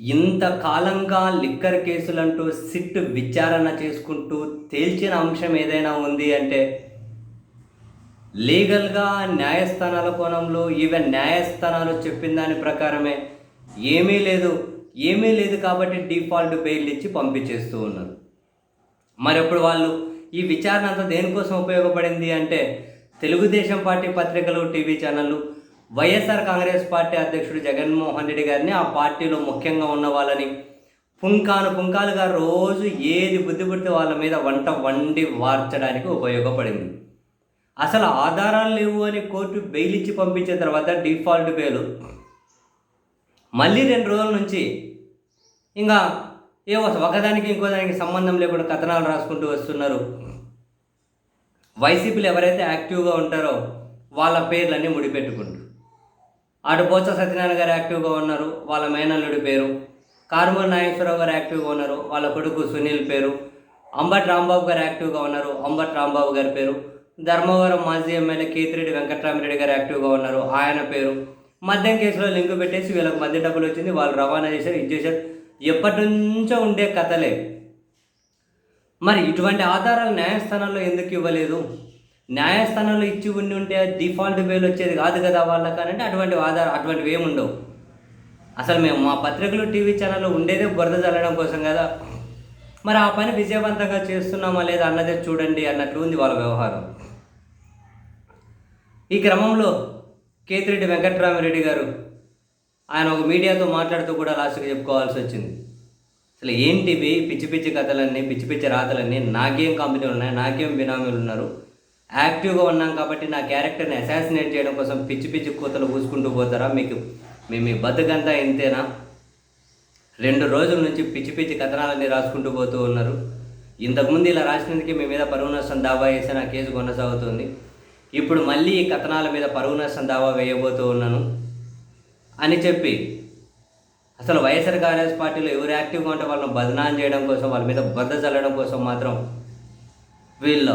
ఇంతకాలంగా liquor కేసులంటూ SIT విచారణ చేసుకుంటూ తేల్చిన అంశం ఏదైనా ఉంది అంటే లీగల్గా న్యాయస్థానాల కోణంలో ఈవెన్ న్యాయస్థానాలు చెప్పిన దాని ప్రకారమే ఏమీ లేదు ఏమీ లేదు కాబట్టి డిఫాల్ట్ బెయిల్ ఇచ్చి పంపించేస్తూ ఉన్నారు. మరి అప్పుడు వాళ్ళు ఈ విచారణ అంతా దేనికోసం ఉపయోగపడింది అంటే తెలుగుదేశం పార్టీ పత్రికలు టీవీ ఛానళ్ళు వైఎస్ఆర్ కాంగ్రెస్ పార్టీ అధ్యక్షుడు జగన్మోహన్ రెడ్డి గారిని ఆ పార్టీలో ముఖ్యంగా ఉన్న వాళ్ళని పుంకాను పుంకాలుగా రోజు ఏది బుద్ధి పుడితే వాళ్ళ మీద వంట వండి వార్చడానికి ఉపయోగపడింది. అసలు ఆధారాలు లేవు అని కోర్టు బెయిల్ ఇచ్చి పంపించిన తర్వాత డిఫాల్ట్ బెయిల్. మళ్ళీ రెండు రోజుల నుంచి ఇంకా ఏవో ఒకదానికి ఇంకోదానికి సంబంధం లేకుండా కథనాలు రాసుకుంటూ వస్తున్నారు. వైసీపీలు ఎవరైతే యాక్టివ్గా ఉంటారో వాళ్ళ పేర్లన్నీ ముడిపెట్టుకుంటారు అటు బోత్స సత్యనారాయణ గారు యాక్టివ్గా ఉన్నారు వాళ్ళ మేనల్లుడి పేరు. కారుమూరి నాగేశ్వరరావు గారు యాక్టివ్గా ఉన్నారు వాళ్ళ కొడుకు సునీల్ పేరు. అంబట్ రాంబాబు గారు యాక్టివ్గా ఉన్నారు అంబట్ రాంబాబు గారి పేరు. ధర్మవరం మాజీ ఎమ్మెల్యే కేతిరెడ్డి వెంకట్రామిరెడ్డి గారు యాక్టివ్గా ఉన్నారు ఆయన పేరు. మద్యం కేసులో లింకు పెట్టేసి వీళ్ళకి మధ్య డబ్బులు వచ్చింది వాళ్ళు రవాణా చేశారు ఇది చేశారు. ఎప్పటి నుంచో ఉండే కథలే. మరి ఇటువంటి ఆధారాలు న్యాయస్థానంలో ఎందుకు ఇవ్వలేదు? న్యాయస్థానంలో ఇచ్చి ఉండి ఉంటే డిఫాల్ట్ బెయిల్ వచ్చేది కాదు కదా వాళ్ళకనంటే అటువంటి ఆధారం అటువంటివి ఏమి ఉండవు. అసలు మేము మా పత్రికలు టీవీ ఛానల్లో ఉండేదే బురద చల్లడం కోసం కదా. మరి ఆ పని విజయవంతంగా చేస్తున్నామా లేదా అన్నదే చూడండి అన్నట్లు ఉంది వాళ్ళ వ్యవహారం. ఈ క్రమంలో కేతిరెడ్డి వెంకట్రామరెడ్డి గారు ఆయన ఒక మీడియాతో మాట్లాడుతూ కూడా లాస్ట్కి చెప్పుకోవాల్సి వచ్చింది. అసలు ఏంటివి పిచ్చి పిచ్చి కథలన్నీ పిచ్చి పిచ్చి రాతలన్నీ నాకేం కంపెనీలు ఉన్నాయి నాకేం బినామీలు ఉన్నారు? యాక్టివ్గా ఉన్నాం కాబట్టి నా క్యారెక్టర్ని అసాసినేట్ చేయడం కోసం పిచ్చి పిచ్చి కూతలు పూసుకుంటూ పోతారా? మీకు మీ మీ బతుకంతా ఇంతేనా? రెండు రోజుల నుంచి పిచ్చి పిచ్చి కథనాలన్నీ రాసుకుంటూ పోతూ ఉన్నారు. ఇంతకుముందు ఇలా రాసినందుకే మీ మీద పరువు నష్టం దావా వేసి నా కేసు కొనసాగుతుంది. ఇప్పుడు మళ్ళీ ఈ కథనాల మీద పరువు నష్టం దావా వేయబోతూ ఉన్నాను అని చెప్పి అసలు వైఎస్ఆర్ కాంగ్రెస్ పార్టీలో ఎవరు యాక్టివ్గా ఉంటే వాళ్ళని బదనాం చేయడం కోసం వాళ్ళ మీద బద్ద చల్లడం కోసం మాత్రం వీళ్ళు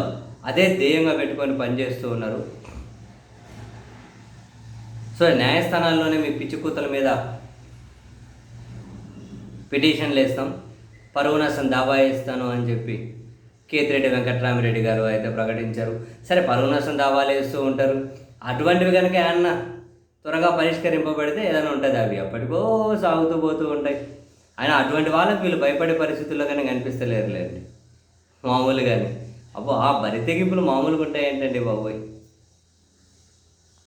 అదే ధ్యేయంగా పెట్టుకొని పనిచేస్తూ ఉన్నారు. సో న్యాయస్థానాల్లోనే మీ పిచ్చికూతల మీద పిటిషన్లు వేస్తాం. పరువు నష్టం దావా వేస్తాను అని చెప్పి కేతిరెడ్డి వెంకట్రామిరెడ్డి గారు అయితే ప్రకటించారు. సరే పరువు నష్టం దావాలు వేస్తూ ఉంటారు. అటువంటివి కనుక ఏమన్నా త్వరగా పరిష్కరింపబడితే ఏదైనా ఉంటుంది. అవి అప్పటికో సాగుతూ పోతూ ఉంటాయి. అయినా అటువంటి వాళ్ళకి వీళ్ళు భయపడే పరిస్థితుల్లో కానీ కనిపిస్తలేరులేండి. మామూలుగానే. అబ్బో ఆ బరి తెగింపులు మామూలుగా ఉంటాయి ఏంటండి బాబోయ్.